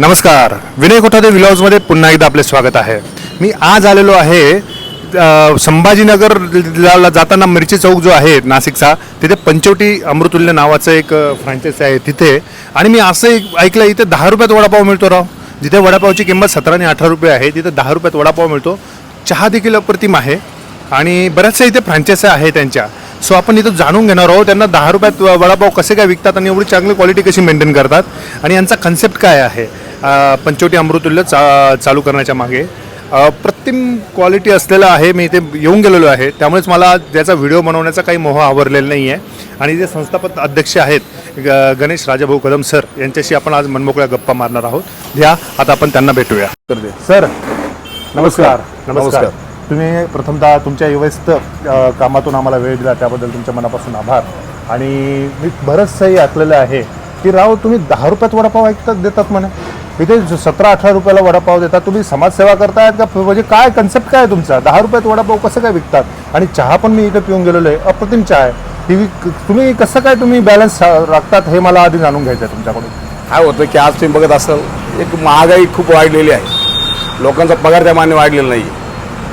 नमस्कार. विनय कोठारे विलॉजमध्ये पुन्हा एकदा आपले स्वागत आहे. मी आज आलेलो आहे संभाजीनगरला जाताना मिरची चौक जो आहे नाशिकचा तिथे पंचवटी अमृतुल्य नावाचं एक फ्रँचायसी आहे तिथे. आणि मी असं एक ऐकलं इथे दहा रुपयात वडापाव मिळतो राव. जिथे वडापावची किंमत सतरा आणि अठरा रुपये आहे तिथे दहा रुपयात वडापाव मिळतो. चहा देखील अप्रतिम आहे. आणि बऱ्याचशा इथे फ्रँचायसी आहे त्यांच्या. सो आपण इथं जाणून घेणार आहोत त्यांना दहा रुपयात वडापाव कसे काय विकतात आणि एवढी चांगली क्वालिटी कशी मेंटेन करतात आणि यांचा कन्सेप्ट काय आहे. पंचवटी अमृतुल्य चा चालू करण्याच्या मागे. प्रतिम क्वालिटी असलेला आहे मी इथे येऊन गेलेलो आहे. त्यामुळेच मला त्याचा व्हिडिओ बनवण्याचा काही मोह आवरलेला नाही आहे आणि जे संस्थापक अध्यक्ष आहेत ग- गणेश राजाभाऊ कदम सर यांच्याशी आपण आज मनमोकळ्या गप्पा मारणार आहोत. घ्या आता आपण त्यांना भेटूया. सर नमस्कार. नमस्कार. तुम्ही प्रथमतः तुमच्या व्यस्त अ, कामातून आम्हाला वेळ दिला त्याबद्दल तुमच्या मनापासून आभार. आणि मी बरंचसंही ऐकलेलं आहे की राव तुम्ही दहा रुपयात वडापाव ऐकतात देतात म्हणे. इथे सतरा अठरा रुपयाला वडापाव देतात. तुम्ही समाजसेवा करतायत का? म्हणजे काय कन्सेप्ट काय तुमचा? दहा रुपयात वडापाव कसं काय विकतात? आणि चहा पण मी इथे पिऊन गेलेलो आहे. अप्रतिम चहा आहे. ती विक- तुम्ही कसं काय तुम्ही बॅलन्स राखतात हे मला आधी जाणून घ्यायचं आहे तुमच्याकडून. काय होतं की आज तुम्ही बघत असाल एक महागाई खूप वाढलेली आहे. लोकांचा पगार त्या मान्य वाढलेला नाही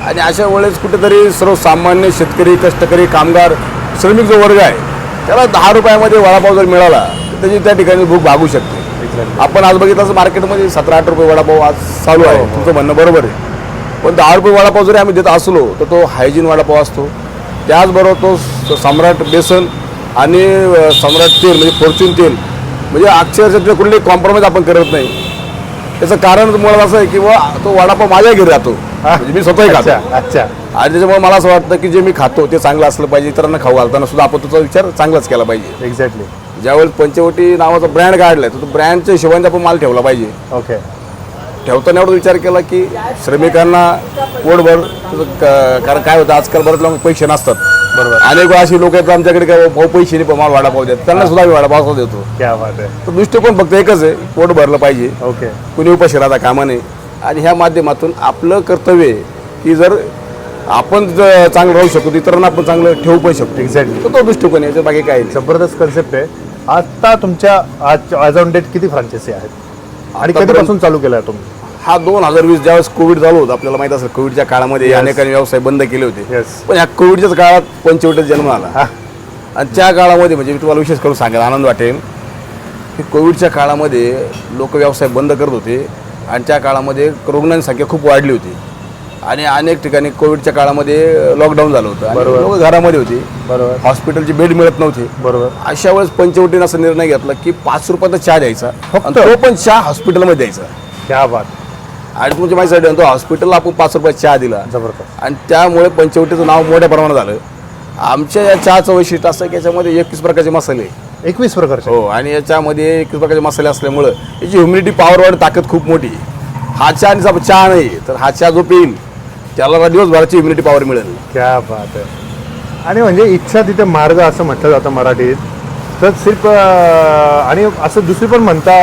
आणि अशा वेळेस कुठेतरी सर्वसामान्य शेतकरी कष्टकरी कामगार श्रमिक जो वर्ग आहे त्याला दहा रुपयामध्ये वडापाव जर मिळाला तर त्याची त्या ठिकाणी भूक भागू शकते. आपण आज बघितलं असं मार्केटमध्ये सतरा आठ रुपये वडापाव आज चालू आहे. तुमचं म्हणणं बरोबर आहे. पण दहा रुपये वडापाव जरी आम्ही देत असलो तर तो हायजीन वडापाव असतो. त्याचबरोबर तो सम्राट बेसन आणि सम्राट तेल म्हणजे फॉर्च्यून तेल. म्हणजे अक्षरशः तिथे कुठली कॉम्प्रोमाइज आपण करत नाही. त्याचं कारण मुळात असं आहे की बुवा तो वडापाव माझ्या घरी राहतो. म्हणजे मी स्वतःही खातो. अच्छा आणि त्याच्यामुळे मला असं वाटतं की जे मी खातो ते चांगलं असलं पाहिजे इतरांना खाऊ घालताना सुद्धा आपण त्याचा विचार चांगलाच केला पाहिजे. एक्झॅक्टली ज्यावेळेस पंचवटी नावाचा ब्रँड काढलाय तर तो ब्रँडच्या हिशोबाने आपण माल ठेवला पाहिजे. ओके ठेवताना एवढा विचार केला की श्रमिकांना पोटभर क- कारण काय होतं आजकाल बरेच लोक पैसे नसतात. बरोबर. अनेक वेळा अशी लोक येतात आमच्याकडे काय भाऊ पैसे नाही पण मला वडापाव देत त्यांना सुद्धा आम्ही वडापाव देतो. क्या बात आहे. तर दृष्टिकोन फक्त एकच आहे पोट भरलं पाहिजे. ओके कुणी उपाशी राहता कामा नये. आणि ह्या माध्यमातून आपलं कर्तव्य आहे की जर आपण ज- चांगलं राहू शकतो तर इतरांना आपण चांगलं ठेवू पण शकतो. Exactly. तर तो दृष्टिकोन आहे याच्यात बाकी नाही. जबरदस्त कन्सेप्ट आहे. आता तुमच्या आज आज ऑन डेट किती फ्रांचायसी आहेत? आणि कधीपासून चालू केलाय तुम्ही? हा दोन हजार वीस ज्यावेळेस कोविड चालू होतं आपल्याला माहीत असेल कोविडच्या काळामध्ये. अनेकांनी व्यवसाय बंद केले होते. Yes. पण ह्या कोविडच्याच काळात पंचवटीत जन्म आला. हा. आणि त्या काळामध्ये म्हणजे मी तुम्हाला विशेष करून सांगायला आनंद वाटेल. की कोविडच्या काळामध्ये लोक व्यवसाय बंद करत होते आणि त्या काळामध्ये रुग्णांची संख्या खूप वाढली होती. आणि अनेक ठिकाणी कोविडच्या काळामध्ये लॉकडाऊन झालं होतं. बरोबर. लोक घरामध्ये होते. बरोबर. हॉस्पिटलची बेड मिळत नव्हते. बरोबर. अशा वेळेस पंचवटीने असा निर्णय घेतला की पाच रुपयाचा चहा द्यायचा? आणि तो पण चहा हॉस्पिटलमध्ये द्यायचा. क्या बात. आणि तुमच्या माहिती तो हॉस्पिटलला आपण पाच रुपयाचा चहा दिला. जबरदस्त. आणि त्यामुळे पंचवटीचं नाव मोठ्या प्रमाणात झालं. आमच्या या चहाचं वैशिष्ट्य असं की याच्यामध्ये एकवीस प्रकारचे मसाले आहे. एकवीस प्रकारचे. हो आणि याच्यामध्ये एकवीस प्रकारचे मसाले असल्यामुळं याची ह्युमिडिटी पॉवर वाढ ताकद खूप मोठी आहे. हा चहा आणि साप- चहा नाही तर हा चहा जो पिईल त्याला दिवसभराची ह्युमिडिटी पॉवर मिळेल. क्या बात आहे. आणि म्हणजे इच्छा तिथे मार्ग असं म्हटलं जातं मराठीत. तर सिर्फ आणि असं दुसरी पण म्हणता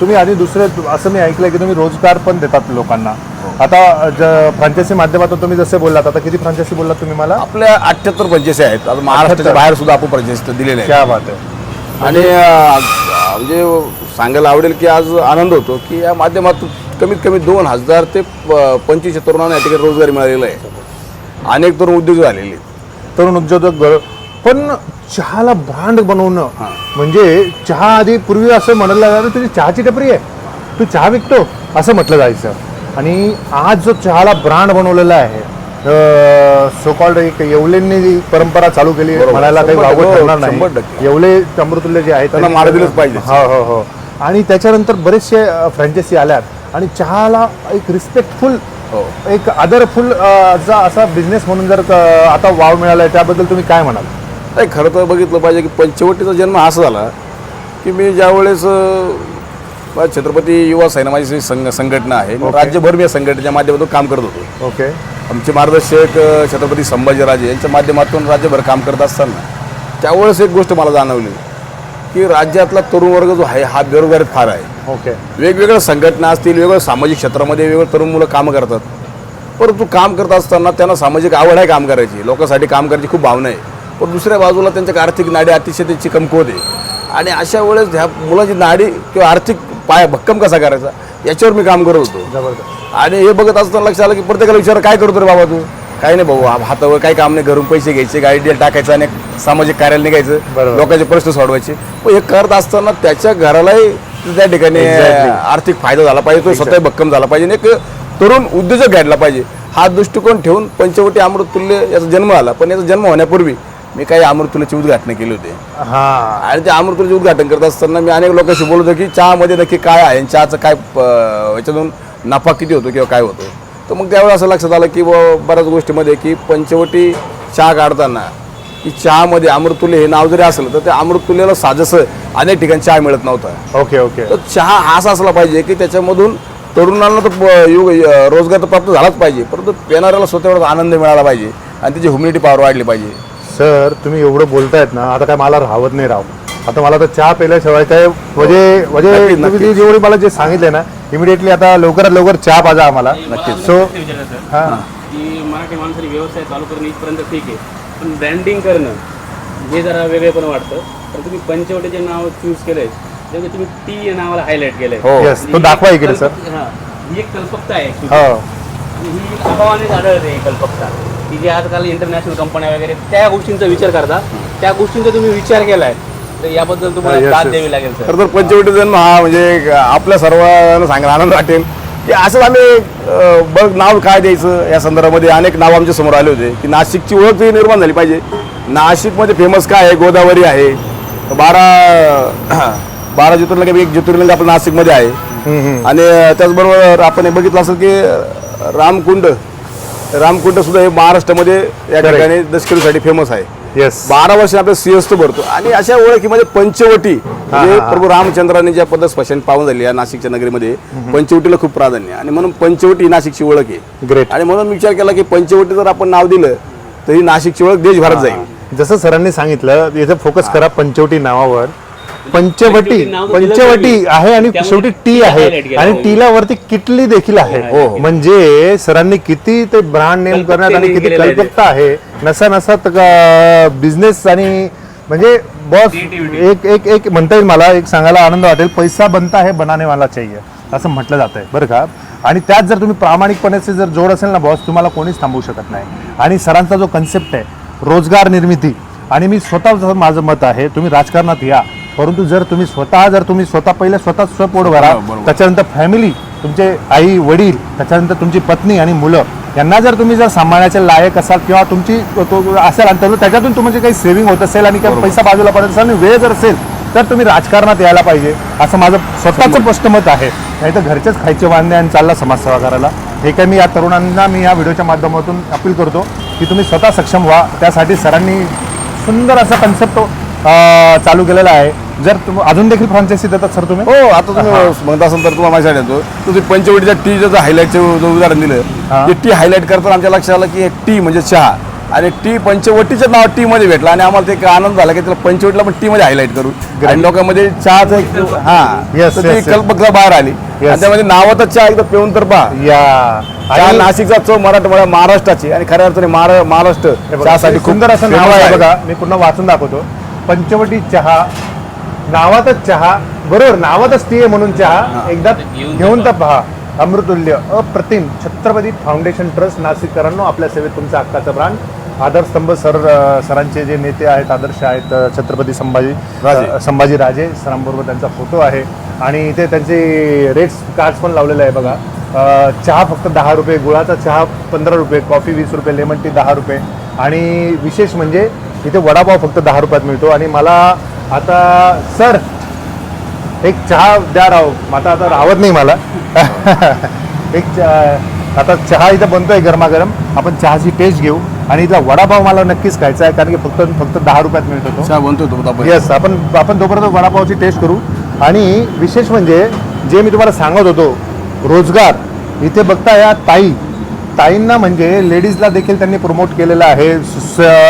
तुम्ही आणि दुसरे असं मी ऐकलं की तुम्ही रोजगार पण देतात लोकांना. आता फ्रांचायसी माध्यमातून तुम्ही जसे बोललात आता किती फ्रांचायसी बोललात तुम्ही मला? आपल्या अठ्ठ्याहत्तर पंचेसी आहेत. आता महाराष्ट्राच्या बाहेर सुद्धा आपण पंचेसी दिलेले क्या बात आहे. आणि म्हणजे सांगायला आवडेल की आज आनंद होतो की या माध्यमातून कमीत कमी दोन हजार ते प- पंचवीसशे तरुणांना या ठिकाणी रोजगार मिळालेला आहे अनेक तरुण उद्योग झालेले आहेत. तरुण उद्योजक पण चहाला ब्रँड बनवणं म्हणजे चहा आधी पूर्वी असं म्हणायला लागलं तुझी चहाची टपरी आहे तू चहा विकतो असं म्हटलं जायचं आणि आज जो चहाला ब्रँड बनवलेला आहे सो कॉल्ड एक येवलेंनी जी परंपरा चालू केली. म्हणायला काही टक्के. ठरणार शंभर नाही. येवले अमृतुल्य जे आहेत त्यांना त्यांनी- मार दिलंच पाहिजे. हो हो हो आणि त्याच्यानंतर बरेचसे फ्रँचायसी आल्यात आणि चहाला एक रिस्पेक्टफुल हो. एक आदरफुल असा असा बिझनेस म्हणून जर आता वाव मिळाला आहे त्याबद्दल तुम्ही काय म्हणाल? नाही खरं तर बघितलं पाहिजे की पंचवटीचा जन्म असा झाला की मी ज्यावेळेस छत्रपती युवा सेना माझी संघ संघटना आहे ओके. राज्यभर मी या संघटनेच्या माध्यमातून काम करत होतो. ओके. आमचे मार्गदर्शक छत्रपती संभाजीराजे यांच्या माध्यमातून राज्यभर काम करत असताना त्यावेळेस एक गोष्ट मला जाणवली. की राज्यातला तरुण वर्ग जो आहे हा बेरोजगारीत फार आहे. ओके. वेगवेगळ्या संघटना असतील वेगवेगळ्या सामाजिक क्षेत्रामध्ये वेगवेगळे तरुण मुलं कामं करतात. परंतु काम करत असताना त्यांना सामाजिक आवड आहे काम करायची. लोकांसाठी काम करायची खूप भावना आहे. पण दुसऱ्या बाजूला त्यांच्या आर्थिक नाडी अतिशय त्याची कमकुवत आहे. आणि अशा वेळेस ह्या मुलाची नाडी किंवा आर्थिक पाया भक्कम कसा करायचा याच्यावर मी काम करत होतो. आणि हे बघत असताना लक्षात आलं की प्रत्येकाला विचार काय करतो रे बाबा तू? काही नाही भाऊ हातावर काही काम नाही घरून पैसे घ्यायचे गाडी डेल टाकायचं आणि सामाजिक कार्याला निघायचं. लोकांचे प्रश्न सोडवायचे. पण हे करत असताना त्याच्या घरालाही त्या ठिकाणी. आर्थिक फायदा झाला पाहिजे तो स्वतः भक्कम झाला पाहिजे आणि एक तरुण उद्योजक घडला पाहिजे. हा दृष्टिकोन ठेवून पंचवटी अमृततुल्य याचा जन्म आला पण याचा जन्म होण्यापूर्वी मी काही अमृतुल्याची उद्घाटन केली होती. हा. आणि ते अमृतुल्याचे उद्घाटन करत असताना मी अनेक लोकांशी बोलत होतो की चहामध्ये नक्की काय आहे आणि चहाचं काय याच्यातून नफा किती होतो किंवा काय होतो. तर मग त्यावेळेस असं लक्षात आलं की बुवा बऱ्याच गोष्टीमध्ये की पंचवटी चहा काढताना की चहामध्ये अमृतुल्य हे नाव जरी असलं तर त्या अमृतुल्याला साजसं अनेक ठिकाणी चहा मिळत नव्हता. Okay okay. तर चहा हा असा असला पाहिजे की त्याच्यामधून तरुणांना तर प- युग रोजगार तर प्राप्त झालाच पाहिजे परंतु पिणाऱ्याला स्वतःवर आनंद मिळाला पाहिजे आणि त्याची ह्युमिनिटी पॉवर वाढली पाहिजे. सर तुम्ही एवढं बोलतायत ना आता काय मला राहत नाही राव. आता मला तर चहा प्यायल्याशिवाय काय म्हणजे म्हणजे नक्कीच, तुम्ही नक्कीच. जे- जेवढी मला जे सांगितले ना इमिडिएटली आता लवकरात लवकर चहा पाजा आम्हाला. नक्कीच. सो हा. की मराठी माणसाने व्यवसाय चालू करणं इथपर्यंत ठीक आहे. पण ब्रँडिंग करणं हे जरा वेगळे पण वाटतं. पण तुम्ही पंचवटीचे नाव चूज केलंय. त्यामुळे तुम्ही टी या नावाला हायलाईट केलंय. हो. Yes, तो दाखवा इकडे, सर. हा. ही एक कल्पकता आहे actually. हो. आणि ही अभावानेच आढळते ही कल्पकता. की जे आजकाल इंटरनॅशनल कंपन्या वगैरे त्या गोष्टींचा विचार करता. त्या गोष्टींचा तुम्ही विचार केलाय. तर याबद्दल तुम्हाला दाद. द्यावी लागेल सर. तर पंचवटी जन्म हा म्हणजे एक आपल्या सर्वांना सांगायला आनंद वाटेल. की असं आम्ही बघ नाव काय द्यायचं? या संदर्भामध्ये अनेक नाव आमच्यासमोर आले होते. की नाशिकची ओळख निर्माण झाली पाहिजे. नाशिकमध्ये फेमस काय आहे? गोदावरी आहे. बारा बारा ज्योतिर्लिंग एक ज्योतिर्लिंग आपलं नाशिकमध्ये आहे. आणि त्याचबरोबर आपण हे बघितलं असेल की रामकुंड रामकुंड सुद्धा हे महाराष्ट्रामध्ये या. ठिकाणी दशकिरीसाठी फेमस आहे. येस बारा वर्ष आपल्या सिंहस्थ भरतो. आणि अशा ओळखीमध्ये पंचवटी म्हणजे. प्रभू रामचंद्रांनी ज्या पद्धत स्मशान पावन झाली या नाशिकच्या नगरीमध्ये पंचवटीला खूप प्राधान्य. आणि म्हणून पंचवटी ही नाशिकची ओळख आहे. ग्रेट आणि म्हणून विचार केला की पंचवटी जर आपण नाव दिलं तर ही नाशिकची ओळख देशभरात जाईल. जसं सरांनी सांगितलं याचं फोकस करा पंचवटी नावावर. पंचवटी पंचवटी. आहे आणि शेवटी टी आहे. आणि टीला वरती किटली देखील आहे हो, हो. म्हणजे सरांनी किती ते ब्रँड नेम करण्यात आणि किती आहे. कल्पकता आहे नसा नसा बिझनेस आणि म्हणजे बॉस. एक एक एक म्हणता येईल मला एक सांगायला आनंद वाटेल पैसा बनता है बनाने वाला चाहिए असं म्हटलं जात आहे बरं का आणि त्यात जर तुम्ही प्रामाणिकपणाचे जर जोड असेल ना बॉस तुम्हाला कोणीच थांबवू शकत नाही आणि सरांचा जो कन्सेप्ट आहे रोजगार निर्मिती आणि मी स्वतः माझं मत आहे तुम्ही राजकारणात या. परंतु जर तुम्ही स्वतः जर तुम्ही स्वतः पहिले स्वतः स्वपोट भरा. त्याच्यानंतर फॅमिली तुमचे आई वडील त्याच्यानंतर तुमची पत्नी आणि मुलं यांना जर तुम्ही जर सांभाळण्याचे लायक असाल किंवा तुमची तो असेल आणि तर त्याच्यातून तुमचे काही सेव्हिंग होत असेल आणि काही पैसा बाजूला पडत असेल आणि वेळ जर असेल तर तुम्ही राजकारणात यायला पाहिजे. असं माझं स्वतःचं स्पष्ट मत आहे. नाही तर घरचेच खायचे वांदे आणि चालला समाजसेवा करायला. हे काय मी या तरुणांना मी या व्हिडिओच्या माध्यमातून अपील करतो की तुम्ही स्वतः सक्षम व्हा. त्यासाठी सरांनी सुंदर असा कन्सेप्ट चालू केलेला आहे. जर तुम अजून देखील फ्रांचायसी देतात सर तुम्ही? हो आता तुम्ही म्हणत असाल तर तुम्हाला माझ्या येतो तुम्ही पंचवटीच्या टी जर हायलाईटचं जो उदाहरण दिलं. ते टी हायलाईट करताना आमच्या लक्षात आलं की टी म्हणजे चहा. आणि टी पंचवटीचं नाव टी मध्ये भेटलं आणि आम्हाला ते एक आनंद झाला की त्याला पंचवटीला पण टी मध्ये हायलाईट करू आणि लोकांमध्ये चहाचं एक हा तर ती. कल्पकता बाहेर आली. त्यामध्ये नावातच चहा एकदा पिऊन तर पहा. या. चहा नाशिकचा चव मराठवाडा महाराष्ट्राची आणि खऱ्या अर्थाने महारा- महाराष्ट्र चहासाठी हे सुंदर असं नाव आहे बघा. मी पुन्हा वाचून दाखवतो. पंचवटी चहा नावातच चहा बरोबर नावातच ती आहे म्हणून चहा. एकदा घेऊन घेऊन तर पहा. अमृतुल्य अप्रतिम छत्रपती फाउंडेशन ट्रस्ट नाशिककरांनो आपल्या सेवेत तुमचा हक्काचा ब्रांड आदरस्तंभ सर सरांचे जे नेते आहेत आदर्श आहेत छत्रपती संभाजी संभाजी राजे सरांबरोबर त्यांचा फोटो आहे. आणि इथे त्यांचे रेट्स कार्ड्स पण लावलेले आहे बघा. चहा फक्त दहा रुपये गुळाचा चहा पंधरा रुपये कॉफी वीस रुपये लेमन टी दहा रुपये. आणि विशेष म्हणजे इथे वडापाव फक्त दहा रुपयात मिळतो. आणि मला आता सर एक चहा द्या राव. आता आता राहत नाही मला. एक चा- आता चहा इथं बनतोय गरमागरम. आपण चहाची टेस्ट घेऊ. आणि इथला वडापाव मला नक्कीच खायचा आहे कारण की फक्त फक्त दहा रुपयात मिळतो तो चहा बनतो तो आपण येस आपण आपण तोपर्यंत वडापावची टेस्ट करू आणि विशेष म्हणजे जे मी तुम्हाला सांगत होतो रोजगार इथे बघता या ताई ताईंना म्हणजे लेडीजला देखील त्यांनी प्रमोट केलेलं आहे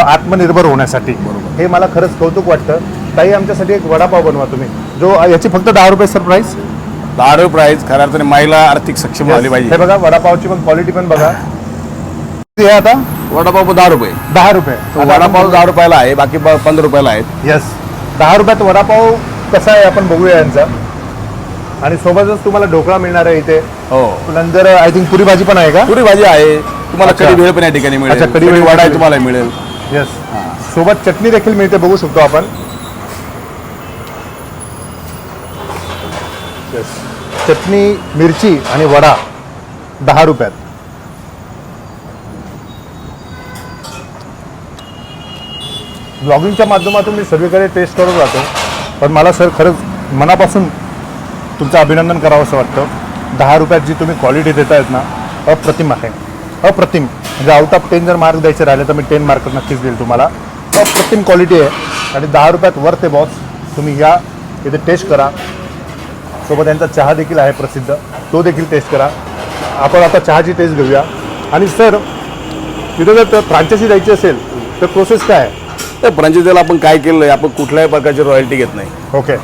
आत्मनिर्भर होण्यासाठी. हे मला खरंच कौतुक वाटतं. ताई आमच्यासाठी एक वडापाव बनवा तुम्ही. जो याची फक्त दहा रुपये सर प्राईस दहा रुपये प्राईस खऱ्या अर्थाने महिला आर्थिक सक्षम झाली हे पाहिजे बघा वडापावची पण क्वालिटी पण बघा. हे आता? वडापाव दहा रुपये. दहा रुपये. तो वडापाव दहा रुपयाला आहे बाकी प- पंधरा रुपयाला आहेत. येस दहा रुपयात वडापाव कसा आहे आपण बघूया यांचा. आणि सोबतच तुम्हाला ढोकळा मिळणार आहे इथे. हो. नंतर आय थिंक पुरी भाजी पण आहे का? पुरी भाजी आहे. तुम्हाला अच्छा. कढी भेळ पण या ठिकाणी मिळेल. अच्छा, कढी कढी भेळ वडा. तुम्हाला मिळेल. येस सोबत चटणी देखील मिळते बघू शकतो आपण. येस चटणी मिरची आणि वडा दहा रुपयात. ब्लॉगिंगच्या माध्यमातून मी सगळीकडे टेस्ट करत राहतो. पण मला सर खरंच मनापासून तुमचं अभिनंदन करावं असं वाटतं. दहा रुपयात जी तुम्ही क्वालिटी देत आहेत ना अप्रतिम आहे. अप्रतिम. म्हणजे आउट ऑफ टेन जर मार्क द्यायचे राहिले तर मी टेन मार्क नक्कीच देईल तुम्हाला. अप्रतिम क्वालिटी आहे. आणि दहा रुपयात वर ते बॉस तुम्ही या इथे टेस्ट करा. सोबत यांचा चहा देखील आहे प्रसिद्ध. तो देखील टेस्ट करा. आपण आता चहाची टेस्ट घेऊया. आणि सर तिथं जर फ्रँचायसी द्यायची असेल तर प्रोसेस काय आहे? तर फ्रांचायझीला आपण काय केलं आहे आपण कुठल्याही प्रकारची रॉयल्टी घेत नाही. ओके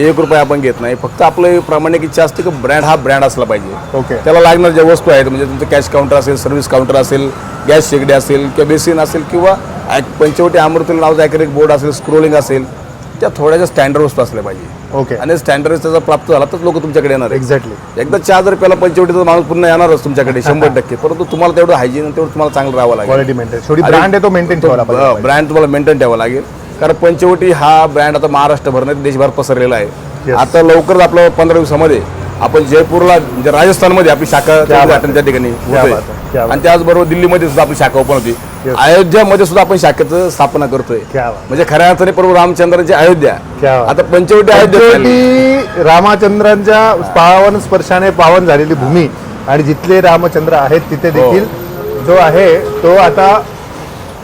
एक रुपये आपण घेत नाही. फक्त आपलं प्रामाणिक इच्छा असते की ब्रँड हा ब्रँड असला पाहिजे. ओके त्याला लागणार ज्या वस्तू आहेत म्हणजे तुमचं कॅश काउंटर असेल सर्व्हिस काउंटर असेल गॅस शेगडी असेल किंवा बेसिन असेल किंवा पंचवटी अमृतुल नावाचं ॲक्रेलिक बोर्ड असेल स्क्रोलिंग असेल त्या थोड्याशा स्टँडर्ड वस्तू असल्या पाहिजे. ओके आणि स्टँडर्ड त्याचा प्राप्त झाला तर लोक तुमच्याकडे येणार एक्झॅक्टली एकदा चहा जर प्याला पंचवटीचा माणूस पुन्हा येणारच तुमच्याकडे शंभर टक्के. परंतु तुम्हाला तेवढं हायजीन तेवढं तुम्हाला चांगलं राहावं लागेल. ब्रँड आहे तो मेंटेन पाहिजे. ब्रँड तुम्हाला मेंटेन ठेवावा लागेल. कारण पंचवटी हा ब्रँड आता महाराष्ट्रभर नाही देशभर पसरलेला आहे. आता लवकरच आपलं पंधरा दिवसामध्ये आपण जयपूरला म्हणजे राजस्थानमध्ये आपली शाखा त्या ठिकाणी आणि त्याचबरोबर दिल्लीमध्ये सुद्धा आपली शाखा ओपन होती. अयोध्यामध्ये सुद्धा आपण शाखेचं स्थापना करतोय. म्हणजे खऱ्या अर्थाने प्रभू रामचंद्राची अयोध्या. आता पंचवटी अयोध्या रामचंद्रांच्या पावन स्पर्शाने पावन झालेली भूमी आणि जिथले रामचंद्र आहेत तिथे हो. देखील जो आहे तो आता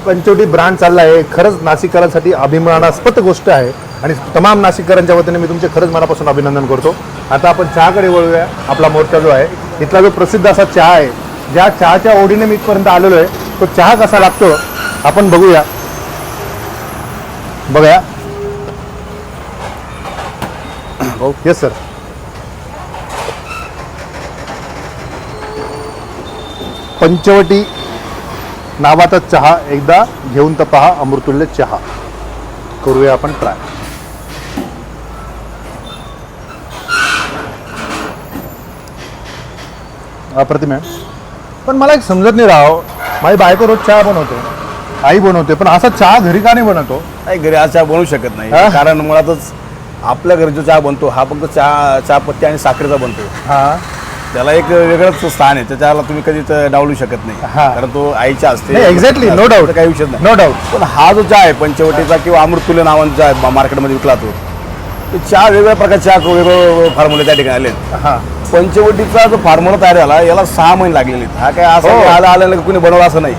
पंचवटी ब्रँड चालला आहे. खरंच नाशिककरांसाठी अभिमानास्पद गोष्ट आहे. आणि तमाम नाशिककरांच्या वतीने मी तुमचे खरंच मनापासून अभिनंदन करतो. आता आपण चहाकडे वळूया. आपला मोर्चा जो आहे इथला जो प्रसिद्ध असा चहा आहे ज्या चहाच्या ओढीने मी इथपर्यंत आलेलो आहे तो चहा कसा लागतो आपण बघूया. बघूया भाऊ येस सर पंचवटी नावाचा चहा एकदा घेऊन तर पहा अमृतुल्य चहा. करूया आपण ट्राय. अप्रतिम आहे पण मला एक समजत नाही राव. माझी बायको रोज चहा बनवते. आई बनवते पण असा चहा घरी का नाही बनवतो? नाही घरी चहा बनवू शकत नाही. हा? कारण मुळातच आपल्या घरी जो चहा बनतो हा फक्त चहा चहापत्ती आणि साखरेचा बनतो. हा. त्याला एक वेगळंच स्थान आहे. त्याच्याला तुम्ही कधीच डावलू शकत नाही. हा. कारण तो आईच्या असते. नाही एक्झॅक्टली नो डाऊट काही विषय नाही. नो डाऊट पण हा जो चहा आहे पंचवटीचा किंवा अमृतुल्य नावाचा चहा आहे मार्केटमध्ये विकला तो तो चहा वेगवेगळ्या प्रकारचे चहा वेगवेगळे फॉर्म्युले त्या ठिकाणी आले हा. पंचवटीचा जो फॉर्म्युला तयार झाला याला सहा महिने लागलेले आहेत. हा काय असं हो. आला आलं की कुणी बनवला असं नाही.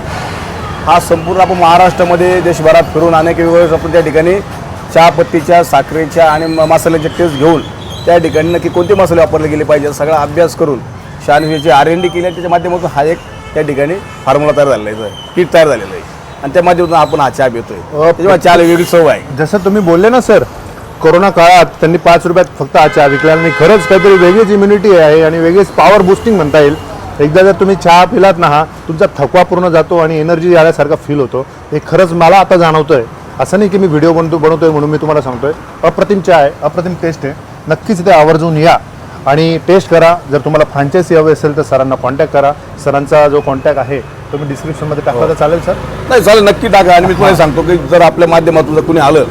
हा संपूर्ण आपण महाराष्ट्रामध्ये देशभरात फिरून अनेक वेगवेगळ्या आपण त्या ठिकाणी चहापत्तीच्या साखरेच्या आणि म- मसाल्याचे टेस्ट घेऊन त्या ठिकाणी नक्की कोणते मसाले वापरले गेले पाहिजे सगळा अभ्यास करून शहानिशेची आर एन डी केली त्याच्या माध्यमातून हा एक त्या ठिकाणी फॉर्म्युला तयार झालेला आहे. किट तयार झालेलं आहे. आणि त्या माध्यमातून आपण हा चहा पितोय. त्याच्यामुळे चहाला वेगळी चव आहे. जसं तुम्ही बोलले ना सर कोरोना काळात त्यांनी पाच रुपयात फक्त हा चहा विकला आणि खरंच काहीतरी वेगळीच इम्युनिटी आहे आणि वेगळीच पॉवर बुस्टिंग म्हणता येईल. एकदा जर तुम्ही चहा पिलात ना हा तुमचा थकवा पूर्ण जातो आणि एनर्जी आल्यासारखा फील होतो. हे खरंच मला आता जाणवतोय. असं नाही की मी व्हिडिओ बनतो बनवतोय म्हणून मी तुम्हाला सांगतोय. अप्रतिम चहा आहे अप्रतिम टेस्ट आहे. नक्कीच ते आवर्जून या. आणि टेस्ट करा. जर तुम्हाला फ्रँचायसी हवी असेल तर सरांना कॉन्टॅक्ट करा. सरांचा जो कॉन्टॅक्ट आहे तो मी डिस्क्रिप्शनमध्ये टाकला तर चालेल सर? नाही चालेल. नक्की टाका. आणि मी तुम्हाला सांगतो की जर आपल्या माध्यमातून जर कुणी आलं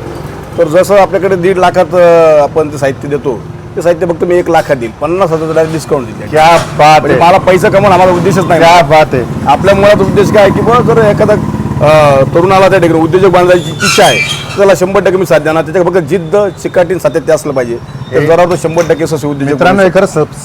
तर जसं आपल्याकडे दीड लाखात आपण ते साहित्य देतो ते साहित्य फक्त मी एक लाखात देईल. पन्नास हजार डिस्काउंट देईल क्या बात म्हणजे मला पैसा कमवून आम्हाला उद्देशच नाही. क्या बात आहे. आपल्या मुळात उद्देश काय की बा जर एखादा तरुणाला त्या ठिकाणी उद्योजक बांधायची इच्छा आहे. त्याला शंभर टक्के मी साथ देणार. त्याच्या फक्त जिद्द चिकाटीन सातत्य असलं पाहिजे. तर जरा तो शंभर टक्के सस्य उद्योजक मित्रांनो हे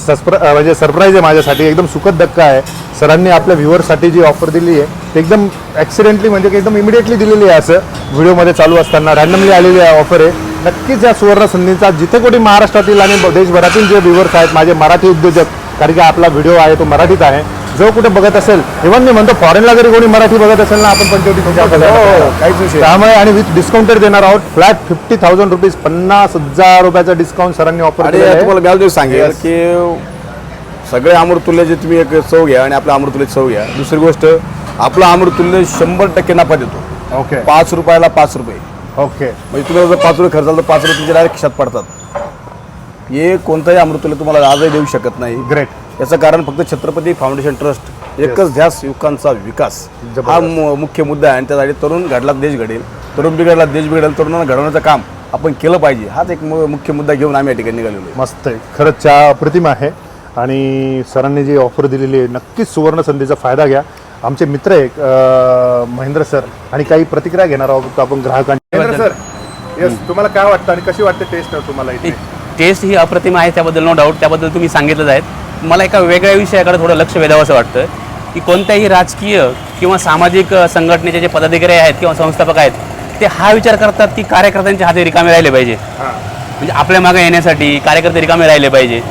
सस्प्र- अं, म्हणजे सरप्राईज आहे माझ्यासाठी. एकदम सुखद धक्का आहे. सरांनी आपल्या व्ह्युअरसाठी जी ऑफर दिली आहे ते एकदम ॲक्सिडेंटली म्हणजे की एकदम इमिडिएटली दिलेली आहे असं व्हिडिओमध्ये चालू असताना रॅन्डमली आलेली आहे ऑफर आहे नक्कीच या सुवर्ण संधीचा जिथे कुठे महाराष्ट्रातील आणि देशभरातील जे व्ह्युअर्स आहेत माझे मराठी उद्योजक कारण की आपला व्हिडिओ आहे तो मराठीत आहे. जो कुठे बघत असेल इव्हन मी म्हणतो फॉरेनला जरी कोणी मराठी बघत असेल ना आपण पंचवटी हो, हो, काहीच विषय नाही. त्यामुळे आणि विथ डिस्काउंटेड देणार आहोत फ्लॅट फिफ्टी थाउजंड रुपीज पन्नास हजार रुपयाचा डिस्काउंट सरांनी ऑफर तुम्हाला मी अजून सांगेल. की सगळे अमृतुल्यचे तुम्ही एक चव घ्या आणि आपल्या अमृतुल्य चव घ्या. दुसरी गोष्ट आपलं अमृतुल्य शंभर टक्के नफा देतो. ओके पाच रुपयाला पाच रुपये. ओके म्हणजे तुम्हाला जर पाच रुपये खर्च झाला तर पाच रुपये तुमच्या डायरेक्ट खिशात पडतात. हे कोणताही अमृतुल्य तुम्हाला आजही देऊ शकत नाही. ग्रेट याचं कारण फक्त छत्रपती फाउंडेशन ट्रस्ट एकच ध्यास युवकांचा विकास. हा मु- मुख्य मुद्दा आहे आणि त्यासाठी तरुण घडला देश घडेल. तरुण बिघडला देश बिघडेल तरुणांना घडवण्याचं काम आपण केलं पाहिजे. हाच एक मु- मुख्य मुद्दा घेऊन आम्ही या ठिकाणी निघालेलो आहे. मस्त आहे. खरंच चहा अप्रतिम आहे आणि सरांनी जी ऑफर दिलेली आहे नक्कीच सुवर्ण संधीचा फायदा घ्या. आमचे मित्र आहे अं, महेंद्र सर आणि काही प्रतिक्रिया घेणार आहोत आपण ग्राहकांची. महेंद्र सर येस तुम्हाला काय वाटतं आणि कशी वाटते टेस्ट तुम्हाला इथे? टेस्ट ही अप्रतिम आहे त्याबद्दल नो डाऊट त्याबद्दल तुम्ही सांगितलं आहेत. मला एका वेगळ्या विषयाकडे थोडं लक्ष वेधावं असं वाटतं की कोणत्याही राजकीय किंवा सामाजिक संघटनेचे जे पदाधिकारी आहेत किंवा संस्थापक आहेत ते हा विचार करतात की कार्यकर्त्यांच्या हाती रिकामे राहिले पाहिजे. म्हणजे आपल्या मागे येण्यासाठी कार्यकर्ते रिकामे राहिले पाहिजे.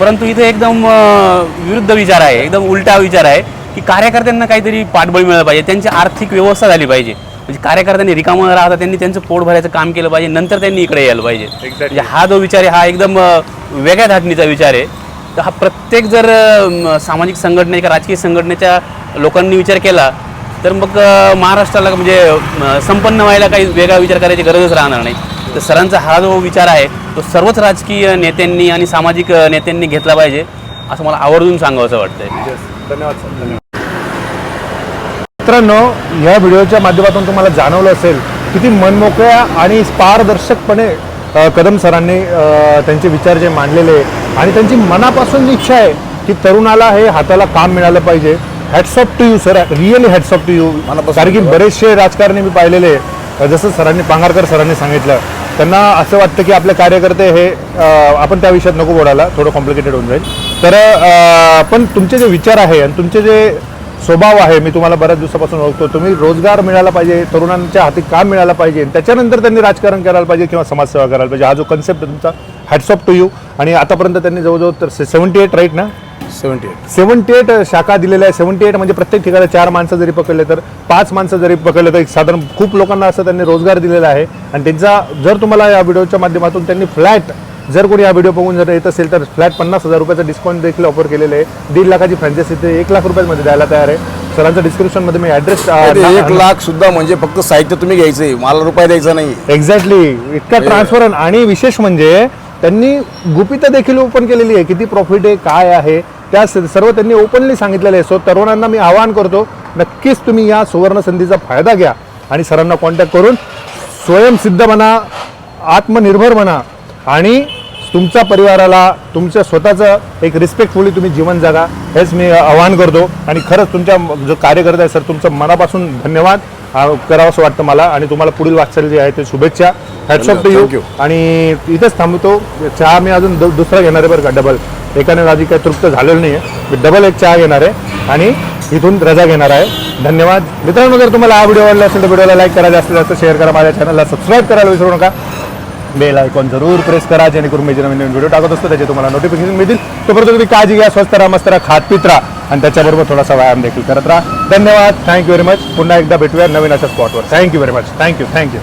परंतु इथे एकदम विरुद्ध विचार आहे एकदम उलटा विचार आहे की कार्यकर्त्यांना काहीतरी पाठबळ मिळालं पाहिजे त्यांची आर्थिक व्यवस्था झाली पाहिजे. म्हणजे कार्यकर्त्यांनी रिकामं राहता त्यांनी त्यांचं पोट भरायचं काम केलं पाहिजे नंतर त्यांनी इकडे यायला पाहिजे. म्हणजे हा जो विचार आहे हा एकदम वेगळ्या धाटणीचा विचार आहे. तर हा प्रत्येक जर सामाजिक संघटने किंवा राजकीय संघटनेच्या लोकांनी विचार केला तर मग महाराष्ट्राला म्हणजे संपन्न व्हायला काही वेगळा विचार करायची गरजच राहणार नाही. तर सरांचा हा जो विचार आहे तो सर्वच राजकीय नेत्यांनी आणि सामाजिक नेत्यांनी घेतला पाहिजे असं मला आवर्जून सांगावं असं वाटतंय धन्यवाद सर धन्यवाद. मित्रांनो या व्हिडिओच्या माध्यमातून तुम्हाला जाणवलं असेल किती मनमोकळ्या आणि पारदर्शकपणे कदम सरांनी त्यांचे विचार जे मांडलेले आहे आणि त्यांची मनापासून इच्छा आहे की तरुणाला हे हाताला काम मिळालं पाहिजे. Hats off to you sir really hats off to you कारण की बरेचसे राजकारणी मी पाहिलेले. जसं सरांनी पांगारकर सरांनी सांगितलं. त्यांना असं वाटतं की आपले कार्यकर्ते हे आपण त्या विषयात नको बोलायला. थोडं कॉम्प्लिकेटेड होऊन जाईल. तर पण तुमचे जे विचार आहे आणि तुमचे जे स्वभाव आहे मी तुम्हाला बऱ्याच दिवसापासून ओळखतो. तुम्ही रोजगार मिळाला पाहिजे तरुणांच्या हाती काम मिळालं पाहिजे त्याच्यानंतर त्यांनी राजकारण करायला पाहिजे किंवा समाजसेवा करायला पाहिजे. हा जो कन्सेप्ट आहे तुमचा हॅट्स ऑफ टू यू आणि आतापर्यंत त्यांनी जवळजवळ तर सेवन्टी एट राईट ना? सेवन्टी एट सेवन्टी एट शाखा दिलेल्या आहे सेवन्टी एट म्हणजे प्रत्येक ठिकाणी चार माणसं जरी पकडले तर पाच माणसं जरी पकडले तर एक साधारण खूप लोकांना असं त्यांनी रोजगार दिलेला आहे. आणि त्यांचा जर तुम्हाला या व्हिडिओच्या माध्यमातून त्यांनी फ्लॅट जर कोणी हा व्हिडिओ बघून जर येत असेल तर फ्लॅट पन्नास हजार रुपयाचं डिस्काउंट देखील ऑफर केलेलं आहे. दीड लाखाची फ्रँचायसी ते एक लाख रुपयामध्ये द्यायला तयार आहे. सरांचं डिस्क्रिप्शनमध्ये मी ॲड्रेस एक लाख सुद्धा म्हणजे फक्त साहित्य तुम्ही घ्यायचंय. मला रुपये द्यायचा नाही एक्झॅक्टली इतका ट्रान्सफर आणि विशेष म्हणजे त्यांनी गुपित देखील ओपन केलेली आहे. किती प्रॉफिट आहे काय आहे त्या सर्व त्यांनी ओपनली सांगितलेलं आहे. सो तरुणांना मी आवाहन करतो नक्कीच तुम्ही या सुवर्ण संधीचा फायदा घ्या आणि सरांना कॉन्टॅक्ट करून स्वयंसिद्ध म्हणा आत्मनिर्भर म्हणा. आणि तुमच्या परिवाराला तुमच्या स्वतःचं एक रिस्पेक्टफुली तुम्ही जीवन जगा हेच मी आवाहन करतो. आणि खरंच तुमच्या जो कार्यकर्ता आहे सर तुमचं मनापासून धन्यवाद करावं असं वाटतं मला. आणि तुम्हाला पुढील वाटचाल जी आहे ते शुभेच्छा. Hats off to you. आणि इथंच थांबतो. चहा मी अजून दुसरा घेणार आहे बरं का डबल एकाने माझी काही तृप्त झालेलं नाही आहे मी डबल एक चहा घेणार आहे. आणि इथून रजा घेणार आहे. धन्यवाद. मित्रांनो जर तुम्हाला हा व्हिडिओ आवडला असेल तर व्हिडिओला लाईक करा. जास्तीत जास्त शेअर करा. माझ्या चॅनलला सबस्क्राईब करायला विसरू नका. बेल आयकॉन जरूर प्रेस करा जेणेकरून मी जे नवीन नवीन व्हिडिओ टाकत असतो त्याचे तुम्हाला नोटिफिकेशन मिळतील. तोपर्यंत तुम्ही काळजी घ्या स्वस्त राहा मस्त राहा खात पित राहा. आणि त्याच्याबरोबर थोडासा व्यायाम देखील करत राहा. धन्यवाद. थँक्यू व्हेरी मच पुन्हा एकदा भेटूया नवीन अशा स्पॉटवर thank you very much thank you thank you